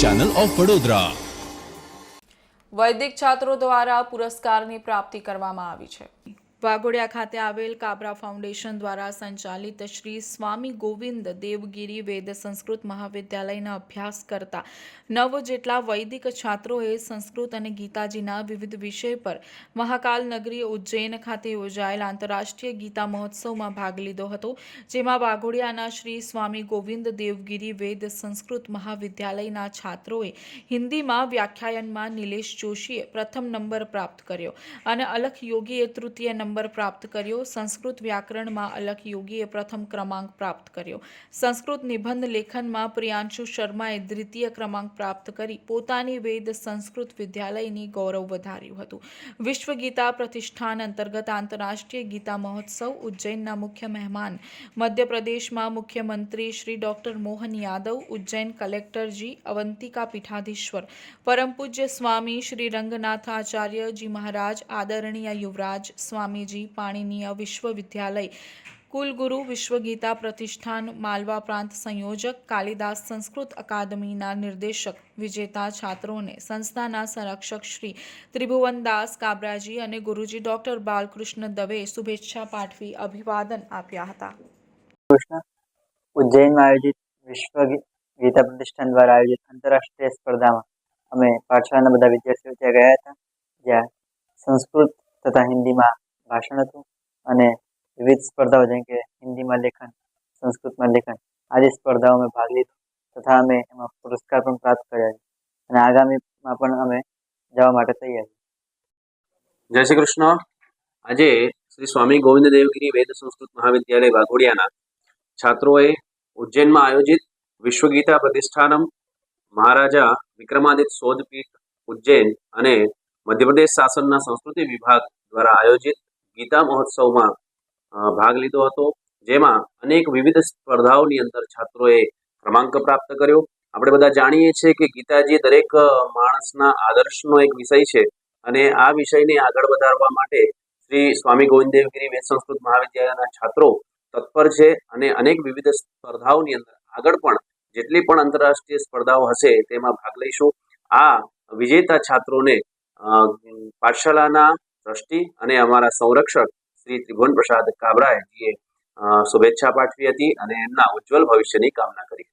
Channel of Vadodara. વૈદિક છાત્રો દ્વારા પુરસ્કારની પ્રાપ્તિ કરવામાં આવી છે. વાઘોડિયા ખાતે આવેલ કાબરા ફાઉન્ડેશન દ્વારા સંચાલિત શ્રી સ્વામી ગોવિંદ દેવગીરી વેદ સંસ્કૃત મહાવિદ્યાલયના અભ્યાસ કરતા નવ જેટલા વૈદિક છાત્રોએ સંસ્કૃત અને ગીતાજીના વિવિધ વિષય પર મહાકાલ નગરી ઉજ્જૈન ખાતે યોજાયેલ આંતરરાષ્ટ્રીય ગીતા મહોત્સવમાં ભાગ લીધો હતો, જેમાં વાઘોડિયાના શ્રી સ્વામી ગોવિંદ દેવગીરી વેદ સંસ્કૃત મહાવિદ્યાલયના છાત્રોએ હિન્દીમાં વ્યાખ્યાયનમાં નિલેશ જોશીએ પ્રથમ નંબર પ્રાપ્ત કર્યો અને અલખ યોગીએ તૃતીય નંબર પ્રાપ્ત કર્યો. સંસ્કૃત વ્યાકરણમાં અલખ યોગીએ પ્રથમ ક્રમાંક પ્રાપ્ત કર્યો. સંસ્કૃત નિબંધ લેખનમાં પ્રિયાંશુ શર્માએ દ્વિતીય ક્રમાંક પ્રાપ્ત કરી. પોતાની વેદ સંસ્કૃત વિદ્યાલયની ગૌરવ વધાર્યું હતું. વિશ્વ ગીતા પ્રતિષ્ઠાન અંતર્ગત આંતરરાષ્ટ્રીય ગીતા મહોત્સવ ઉજ્જૈનના મુખ્ય મહેમાન. મધ્યપ્રદેશમાં મુખ્યમંત્રી શ્રી ડોક્ટર મોહન યાદવ, ઉજ્જૈન કલેક્ટરજી, અવંતિકા પીઠાધીશ્વર પરમ પૂજ્ય સ્વામી શ્રી રંગનાથ આચાર્યજી મહારાજ, આદરણીય યુવરાજ સ્વામીજી પાણીનીય વિશ્વવિદ્યાલય. કુલગુરુ વિશ્વગીતા પ્રતિષ્ઠાન માલવા પ્રાંત સંયોજક કાલિદાસ સંસ્કૃત અકાદમીના નિર્દેશક વિજેતા છાત્રોને સંસ્થાના સંરક્ષક શ્રી ત્રિભુવનદાસ કાબરાજી અને ગુરુજી ડોક્ટર બાલકૃષ્ણ દવે શુભેચ્છા પાઠવી અભિવાદન આપ્યા હતા. ઉજ્જૈનમાં આયોજિત વિશ્વ ગીતા પ્રતિષ્ઠાન દ્વારા આયોજિત આંતરરાષ્ટ્રીય સ્પર્ધામાં અમે પાઠશાળાના બધા વિદ્યાર્થીઓ ત્યાં ગયા હતા. જ્યાં સંસ્કૃત તથા હિન્દીમાં ભાષણ હતું અને વિવિધ સ્પર્ધાઓ, જેમ કે હિન્દીમાં લેખન, સંસ્કૃતમાં લેખન, આદિ સ્પર્ધાઓમાં ભાગ લીધો તથા અમે એમાં પુરસ્કાર પણ પ્રાપ્ત કર્યા છે અને આગામીમાં પણ અમે જવા માટે તૈયાર છીએ. જય શ્રી કૃષ્ણ આજે શ્રી સ્વામી ગોવિંદ દેવગીરી વેદ સંસ્કૃત મહાવિદ્યાલય વાઘોડિયાના છાત્રોએ ઉજ્જૈનમાં આયોજિત વિશ્વગીતા પ્રતિષ્ઠાનમ મહારાજા વિક્રમાદિત્ય શોધપીઠ ઉજ્જૈન અને મધ્યપ્રદેશ શાસનના સંસ્કૃતિ વિભાગ દ્વારા આયોજિત ગીતા મહોત્સવમાં ભાગ લીધો હતો, જેમાં અનેક વિવિધ સ્પર્ધાઓની અંદર છાત્રોએ ક્રમાંક પ્રાપ્ત કર્યો. આપણે બધા જાણીએ છીએ કે ગીતાજી દરેક માણસના આદર્શનો એક વિષય છે અને આ વિષયને આગળ વધારવા માટે શ્રી સ્વામી ગોવિંદ દેવગીરી વેદ સંસ્કૃત મહાવિદ્યાલયના છાત્રો તત્પર છે અને અનેક વિવિધ સ્પર્ધાઓની અંદર આગળ પણ જેટલી પણ આંતરરાષ્ટ્રીય સ્પર્ધાઓ હશે તેમાં ભાગ લઈશું. આ વિજેતા છાત્રોને પાઠશાળાના ટ્રસ્ટી અને અમારા સંરક્ષક શ્રી ત્રિભુવન પ્રસાદ કાબરાએ શુભેચ્છા પાઠવી હતી અને એમના ઉજ્જવલ ભવિષ્યની કામના કરી